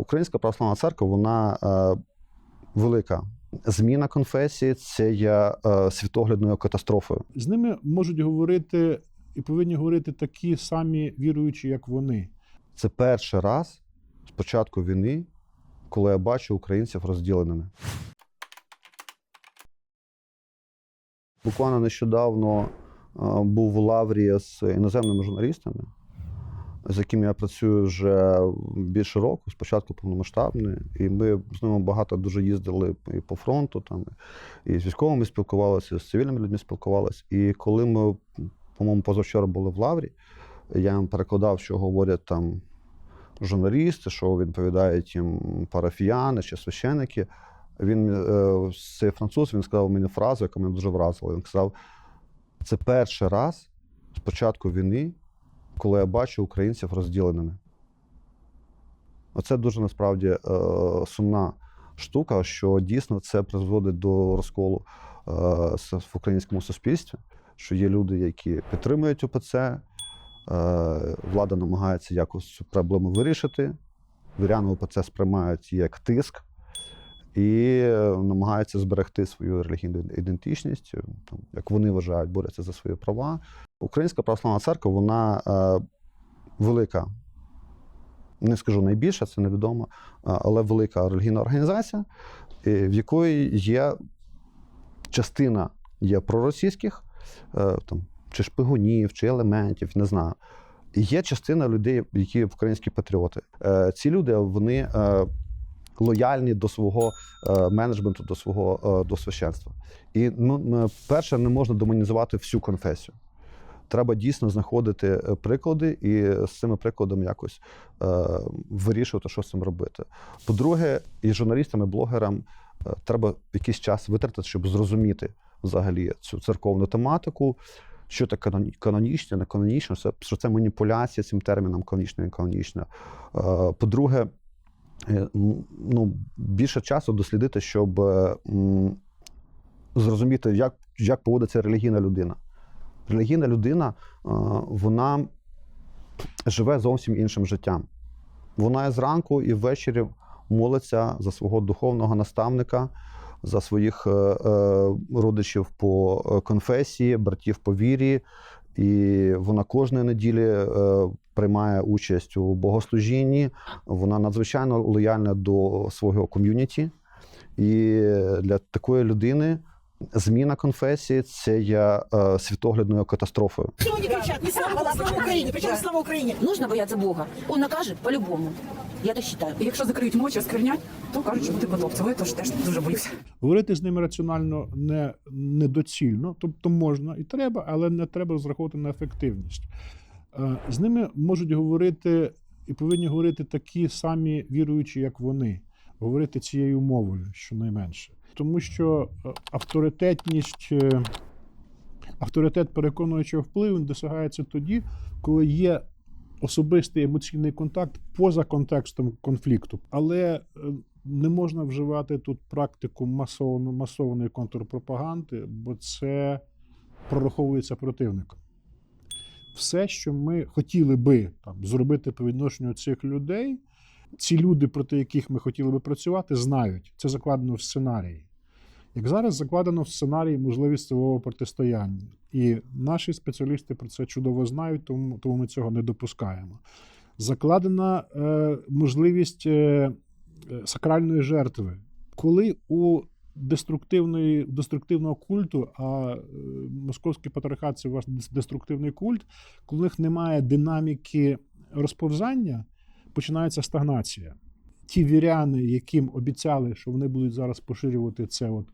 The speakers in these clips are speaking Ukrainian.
Українська православна церква вона е, велика. Зміна конфесії це є е, світоглядною катастрофою. З ними можуть говорити і повинні говорити такі самі віруючі, як вони. Це перший раз з початку війни, коли я бачу українців розділеними. Буквально нещодавно е, був в Лаврі з іноземними журналістами, з якими я працюю вже більше року, спочатку повномасштабної, і ми з ними багато дуже їздили і по фронту, там, і з військовими спілкувалися, і з цивільними людьми спілкувалися. І коли ми, по-моєму, позавчора були в Лаврі, я їм перекладав, що говорять там журналісти, що відповідають їм парафіяни чи священики. Він е, цей француз він сказав мені фразу, яка мене дуже вразила. Він сказав: це перший раз з початку війни, коли я бачу українців розділеними. Оце дуже насправді е, сумна штука, що дійсно це призводить до розколу е, в українському суспільстві, що є люди, які підтримують УПЦ, е, влада намагається якось цю проблему вирішити. Віряни УПЦ сприймають як тиск і е, намагаються зберегти свою релігійну ідентичність, е, як вони вважають, борються за свої права. Українська православна церква, вона е, велика. Не скажу найбільша, це невідомо, але велика релігійна організація, е, в якої є частина є проросійських, е, там, чи шпигунів, чи елементів, не знаю. Є частина людей, які українські патріоти. Е, Ці люди вони е, лояльні до свого е, менеджменту, до свого е, до священства. І ну, перше, не можна демонізувати всю конфесію. Треба дійсно знаходити е, приклади і з цими прикладами якось е, вирішувати, що з цим робити. По-друге, і журналістам, і блогерам е, треба якийсь час витратити, щоб зрозуміти взагалі цю церковну тематику, що таке канонічне, не канонічне, це, що це маніпуляція цим терміном канонічне і канонічне. Е, По-друге, е, ну, більше часу дослідити, щоб е, зрозуміти, як, як поводиться релігійна людина. Релігійна людина, е, вона живе зовсім іншим життям. Вона зранку і ввечері молиться за свого духовного наставника, за своїх е, е, родичів по конфесії, братів по вірі. І вона кожної неділі приймає участь у богослужінні. Вона надзвичайно лояльна до свого ком'юніті. І для такої людини зміна конфесії це є е, світоглядною катастрофою. Чего они кричат? Не слава, слава Украине! Причем слава Украине? Нужно бояться Бога. Он накажет по-любому. Я так считаю. І якщо закриють мочі, осквернять, то кажуть, що бути подобцем. Я теж теж дуже боюся. Говорити з ними раціонально не, недоцільно, тобто можна і треба, але не треба розраховувати на ефективність. Е, З ними можуть говорити і повинні говорити такі самі віруючі, як вони, говорити цією мовою, щонайменше. Тому що е, авторитетність, е, авторитет переконуючого впливу досягається тоді, коли є особистий емоційний контакт поза контекстом конфлікту. Але е, не можна вживати тут практику масовано, масованої контрпропаганди, бо це прораховується противником. Все, що ми хотіли би там, зробити по відношенню цих людей, ці люди, проти яких ми хотіли би працювати, знають. Це закладено в сценарії. Як зараз закладено в сценарії можливість силового протистояння. І наші спеціалісти про це чудово знають, тому, тому ми цього не допускаємо. Закладена е, можливість е, е, сакральної жертви. Коли у деструктивної, деструктивного культу, а е, московський патріархат це ваш деструктивний культ, коли в них немає динаміки розповзання, починається стагнація. Ті віряни, яким обіцяли, що вони будуть зараз поширювати це от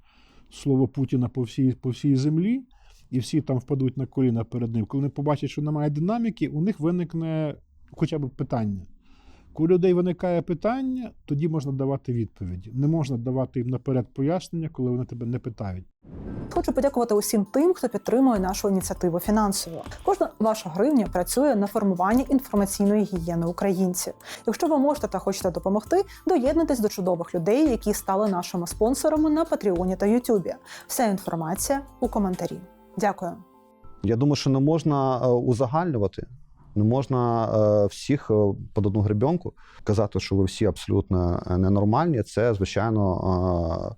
слово Путіна по всій, по всій землі, і всі там впадуть на коліна перед ним. Коли вони побачать, що немає динаміки, у них виникне хоча б питання. Коли у людей виникає питання, тоді можна давати відповіді. Не можна давати їм наперед пояснення, коли вони тебе не питають. Хочу подякувати усім тим, хто підтримує нашу ініціативу фінансово. Кожна ваша гривня працює на формуванні інформаційної гігієни українців. Якщо ви можете та хочете допомогти, доєднуйтесь до чудових людей, які стали нашими спонсорами на Патреоні та Ютубі. Вся інформація у коментарі. Дякую. Я думаю, що не можна е, узагальнювати. Не можна е, всіх е, під одну гребенку казати, що ви всі абсолютно е, ненормальні. Це, звичайно,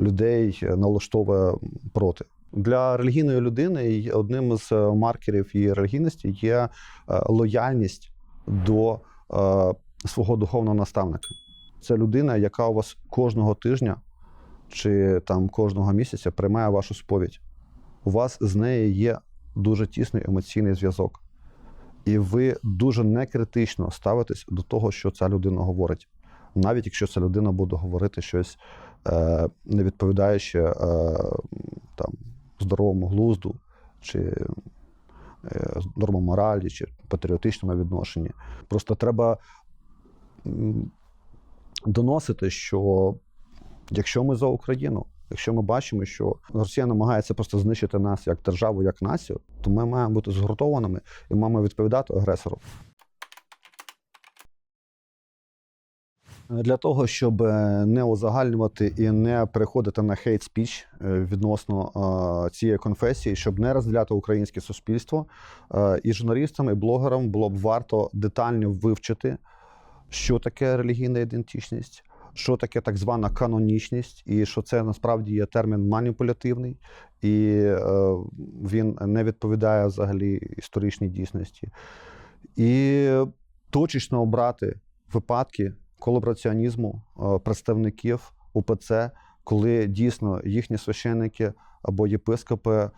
людей налаштовує проти. Для релігійної людини одним з маркерів її релігійності є лояльність до свого духовного наставника. Це людина, яка у вас кожного тижня чи там кожного місяця приймає вашу сповідь. У вас з нею є дуже тісний емоційний зв'язок. І ви дуже некритично ставитесь до того, що ця людина говорить. Навіть якщо ця людина буде говорити щось е, не відповідаюче е, там, здоровому глузду, чи е, нормам моралі, чи патріотичному відношенні. Просто треба доносити, що якщо ми за Україну, якщо ми бачимо, що Росія намагається просто знищити нас як державу, як націю, то ми маємо бути згуртованими і маємо відповідати агресору. Для того, щоб е, не узагальнювати і не переходити на хейт спіч відносно е, цієї конфесії, щоб не розділяти українське суспільство, е, і журналістам, і блогерам було б варто детально вивчити, що таке релігійна ідентичність, що таке так звана канонічність, і що це насправді є термін маніпулятивний, і е, він не відповідає взагалі історичній дійсності. І точечно обрати випадки колабораціонізму е, представників УПЦ, коли дійсно їхні священники або єпископи е,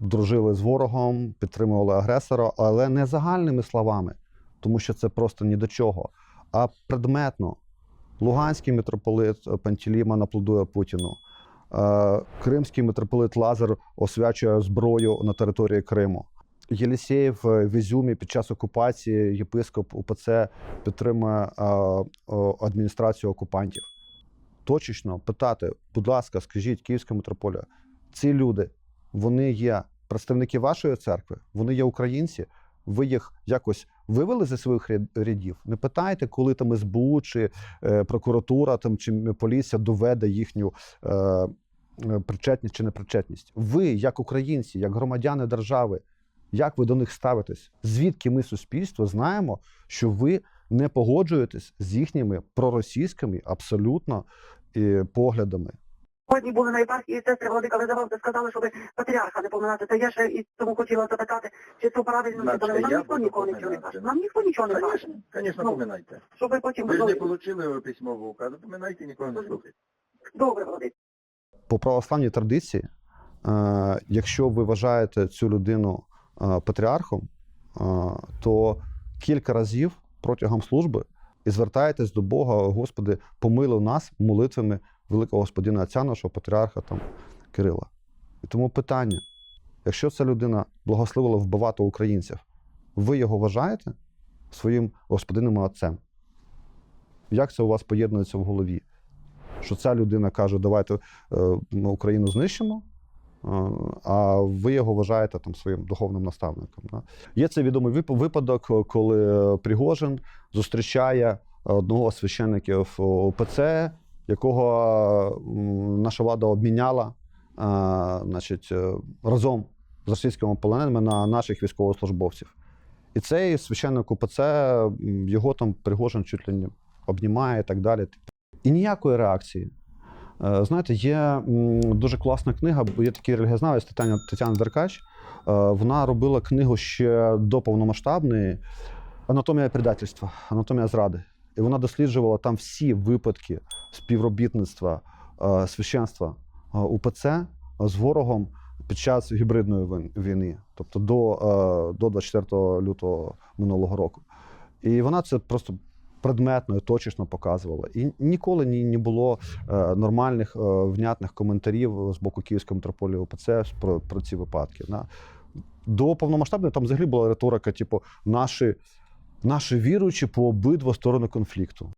дружили з ворогом, підтримували агресора, але не загальними словами, тому що це просто ні до чого, а предметно. Луганський митрополит Пантелеймон аплодує Путіну. Е, Кримський митрополит Лазар освячує зброю на території Криму. Єлісєєв е, в Ізюмі під час окупації єпископ УПЦ підтримує е, адміністрацію окупантів. Точечно питати, будь ласка, скажіть Київська митрополія, ці люди, вони є представники вашої церкви, вони є українці. Ви їх якось вивели зі своїх ряд- рядів. Не питайте, коли там СБУ чи е, прокуратура там чи поліція доведе їхню е, е, причетність чи непричетність. Ви, як українці, як громадяни держави, як ви до них ставитесь? Звідки ми, суспільство, знаємо, що ви не погоджуєтесь з їхніми проросійськими абсолютно поглядами? Сьогодні були на єпархії сестри Владика Визававте сказали, щоб патріарха не поминати. Та я ще і тому хотіла запитати, чи це правильно, чи Значить, правильно. Нам ніхто буду нікого нічого не поминати. каже. Нам ніхто нічого не каже. Конечно, конечно, Ну, поминайте. Щоб ви потім Ви ж не отримали письмового указу, поминайте, нікого не слухайте. Добре, Владик. По православній традиції, е, якщо ви вважаєте цю людину е, патріархом, е, то кілька разів протягом служби і звертаєтесь до Бога, Господи, помилуй нас молитвами великого господина Отця нашого патріарха там, Кирила. І тому питання: якщо ця людина благословила вбивати українців, ви його вважаєте своїм господином і отцем? Як це у вас поєднується в голові? Що ця людина каже, давайте е, ми Україну знищимо, е, а ви його вважаєте там своїм духовним наставником. Да? Є цей відомий випадок, коли Пригожин зустрічає одного з священників ОПЦ, якого наша влада обміняла значить, е, разом з російськими полоненими на наших військовослужбовців. І цей священник УПЦ, його там Пригожин чуть ли не обнімає і так далі. І ніякої реакції. Е, Знаєте, є дуже класна книга, є такий релігіознавець Тетяна, Тетяна Деркач. Е, Вона робила книгу ще до повномасштабної Анатомія предательства, анатомія зради. І вона досліджувала там всі випадки співробітництва е, священства е, УПЦ з ворогом під час гібридної війни, тобто до, е, до 24 лютого минулого року. І вона це просто предметно і точечно показувала. І ніколи ні, не було е, нормальних, е, внятних коментарів з боку Київської митрополії ОПЦ про, про ці випадки. До повномасштабної там взагалі була риторика, типу, наші, наші віруючі по обидва сторони конфлікту.